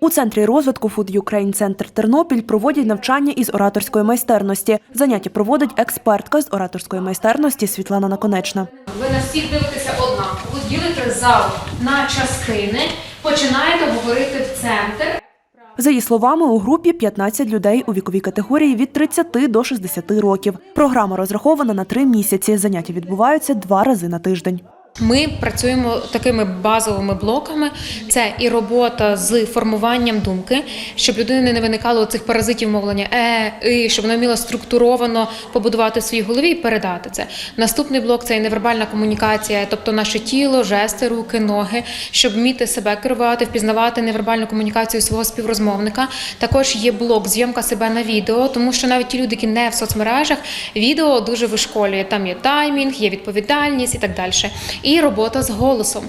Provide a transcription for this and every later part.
У центрі розвитку Food Ukraine Центр Тернопіль проводять навчання із ораторської майстерності. Заняття проводить експертка з ораторської майстерності Світлана Наконечна. Ви на всіх дивитеся однаково, ділите зал на частини, починаєте говорити в центр. За її словами, у групі 15 людей у віковій категорії від 30 до 60 років. Програма розрахована на три місяці. Заняття відбуваються два рази на тиждень. Ми працюємо такими базовими блоками. Це і робота з формуванням думки, щоб людини не виникало цих паразитів мовлення, е, і щоб вона вміла структуровано побудувати в своїй голові і передати це. Наступний блок це і невербальна комунікація, тобто наше тіло, жести, руки, ноги, щоб вміти себе керувати, впізнавати невербальну комунікацію свого співрозмовника. Також є блок зйомка себе на відео, тому що навіть ті люди, які не в соцмережах, відео дуже вишколює. Там є таймінг, є відповідальність і так далі. І робота з голосом.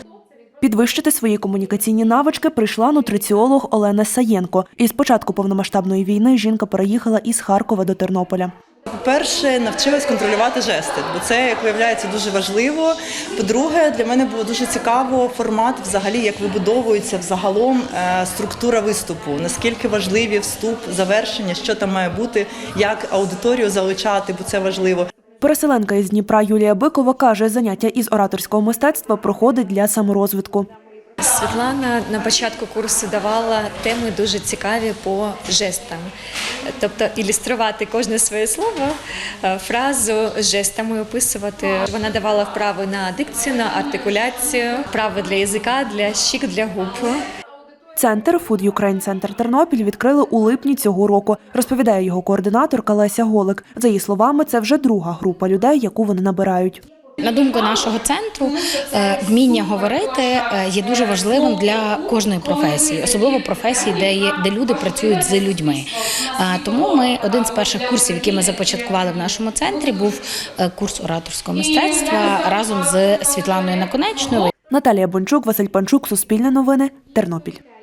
Підвищити свої комунікаційні навички прийшла нутриціолог Олена Саєнко. Із початку повномасштабної війни жінка переїхала із Харкова до Тернополя. По-перше, навчилась контролювати жести, бо це, як виявляється, дуже важливо. По-друге, для мене було дуже цікаво формат, взагалі, як вибудовується взагалом е, структура виступу, наскільки важливі вступ, завершення, що там має бути, як аудиторію залучати, бо це важливо. Переселенка із Дніпра Юлія Бикова каже, заняття із ораторського мистецтва проходить для саморозвитку. Світлана на початку курсу давала теми дуже цікаві по жестам, тобто ілюструвати кожне своє слово, е, фразу жестами описувати. Вона давала вправи на дикцію, на артикуляцію, вправи для язика, для щік, для губ. Центр Food Ukraine Центр Тернопіль відкрили у липні цього року, розповідає його координаторка Леся Голик. За її словами, це вже друга група людей, яку вони набирають. На думку нашого центру, е, вміння говорити е, є дуже важливим для кожної професії, особливо професії, де є де люди працюють з людьми. Е, Тому ми один з перших курсів, які ми започаткували в нашому центрі, був курс ораторського мистецтва разом з Світланою Наконечною. Наталія Бончук, Василь Панчук, Суспільне новини, Тернопіль.